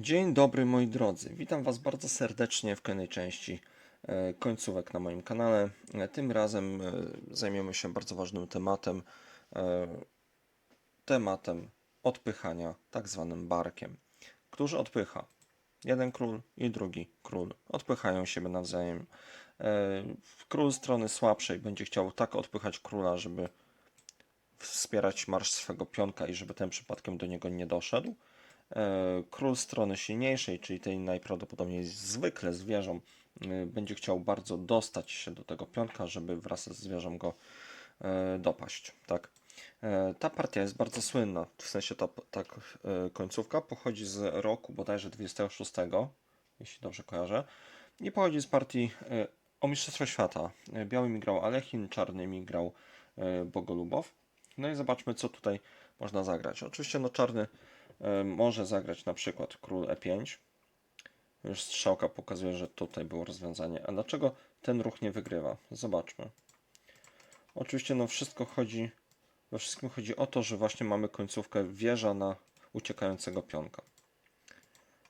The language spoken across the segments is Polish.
Dzień dobry moi drodzy, witam Was bardzo serdecznie w kolejnej części e, końcówek na moim kanale. E, Tym razem e, zajmiemy się bardzo ważnym tematem, tematem odpychania tak zwanym barkiem. Któż odpycha? Jeden król i drugi król odpychają siebie nawzajem. Król strony słabszej będzie chciał tak odpychać króla, żeby wspierać marsz swego pionka i żeby ten przypadkiem do niego nie doszedł. E, Król strony silniejszej, czyli tej najprawdopodobniej zwykle zwierzą, e, będzie chciał bardzo dostać się do tego pionka, żeby wraz ze zwierzą go e, dopaść. Tak? Ta partia jest bardzo słynna, w sensie ta e, końcówka pochodzi z roku bodajże 26, jeśli dobrze kojarzę, i pochodzi z partii o Mistrzostwo Świata. Białymi grał Alechin, czarnymi grał Bogolubow. No i zobaczmy, co tutaj można zagrać. Oczywiście no czarny może zagrać na przykład król e5. Już strzałka pokazuje, że tutaj było rozwiązanie. A dlaczego ten ruch nie wygrywa? Zobaczmy. Oczywiście no wszystko chodzi, we wszystkim chodzi o to, że właśnie mamy końcówkę wieża na uciekającego pionka.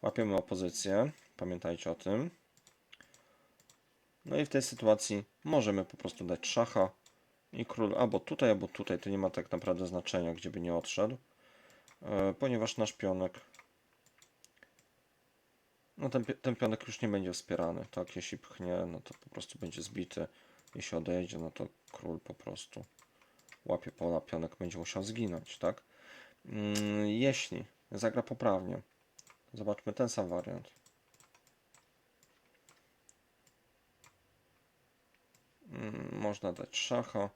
Łapiemy opozycję, pamiętajcie o tym. No i w tej sytuacji możemy po prostu dać szacha i król albo tutaj, albo tutaj. To nie ma tak naprawdę znaczenia, gdzie by nie odszedł. E, ponieważ nasz pionek no ten, ten pionek już nie będzie wspierany, tak? Jeśli pchnie, no to po prostu będzie zbity. Jeśli odejdzie, no to król po prostu łapie pola, pionek będzie musiał zginąć, tak? Mm, jeśli zagra poprawnie, zobaczmy ten sam wariant. Mm, można dać szacha.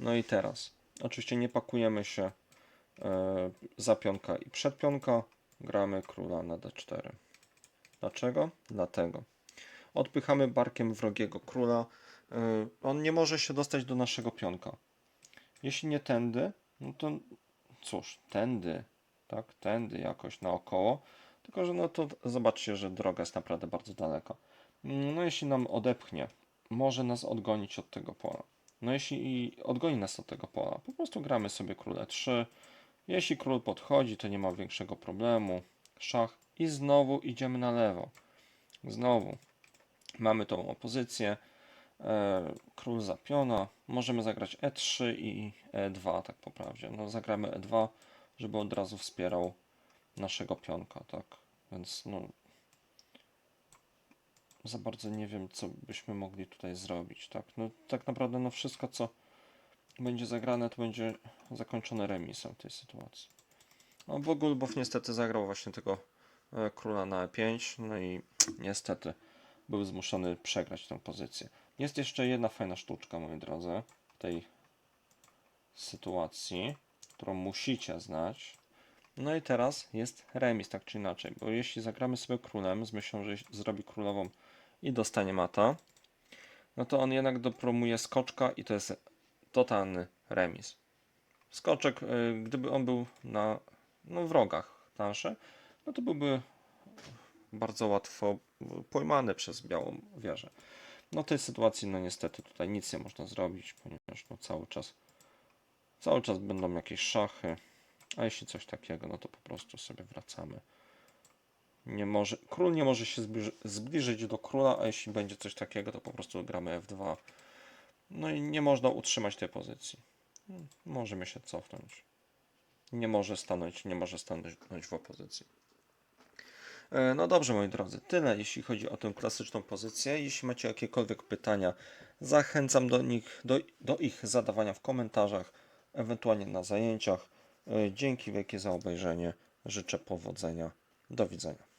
No i teraz, oczywiście nie pakujemy się za pionka i przed pionka, gramy króla na d4. Dlaczego? Dlatego. Odpychamy barkiem wrogiego króla. E, on nie może się dostać do naszego pionka. Jeśli nie tędy, no to cóż, tędy, tak, tędy jakoś naokoło. Tylko, że no to zobaczcie, że droga jest naprawdę bardzo daleka. No jeśli nam odepchnie, może nas odgonić od tego pola. No jeśli odgoni nas od tego pola, po prostu gramy sobie król e3. Jeśli król podchodzi, to nie ma większego problemu. Szach i znowu idziemy na lewo. Znowu mamy tą opozycję. E, król za piona. Możemy zagrać e3 i e2, tak po prawdzie. No zagramy e2, żeby od razu wspierał naszego pionka, tak. Więc no za bardzo nie wiem, co byśmy mogli tutaj zrobić, tak. No tak naprawdę no wszystko, co będzie zagrane, to będzie zakończone remisem w tej sytuacji. No Bogulbow niestety zagrał właśnie tego e, króla na e5, no i niestety był zmuszony przegrać tę pozycję. Jest jeszcze jedna fajna sztuczka, moi drodzy, w tej sytuacji, którą musicie znać. No i teraz jest remis, tak czy inaczej, bo jeśli zagramy sobie królem z myślą, że zrobi królową i dostanie mata, no to on jednak dopromuje skoczka i to jest totalny remis. Skoczek, y, gdyby on był na no, wrogach planszy, no to byłby bardzo łatwo pojmany przez białą wieżę. No tej sytuacji, no niestety tutaj nic nie można zrobić, ponieważ no cały czas cały czas będą jakieś szachy, a jeśli coś takiego, no to po prostu sobie wracamy. Nie może, król nie może się zbliży, zbliżyć do króla, a jeśli będzie coś takiego, to po prostu gramy F2. No i nie można utrzymać tej pozycji. Możemy się cofnąć. Nie może stanąć, nie może stanąć w opozycji. E, No dobrze, moi drodzy, tyle jeśli chodzi o tę klasyczną pozycję. Jeśli macie jakiekolwiek pytania, zachęcam do nich, do, do ich zadawania w komentarzach, ewentualnie na zajęciach. E, Dzięki wielkie za obejrzenie. Życzę powodzenia. Do widzenia.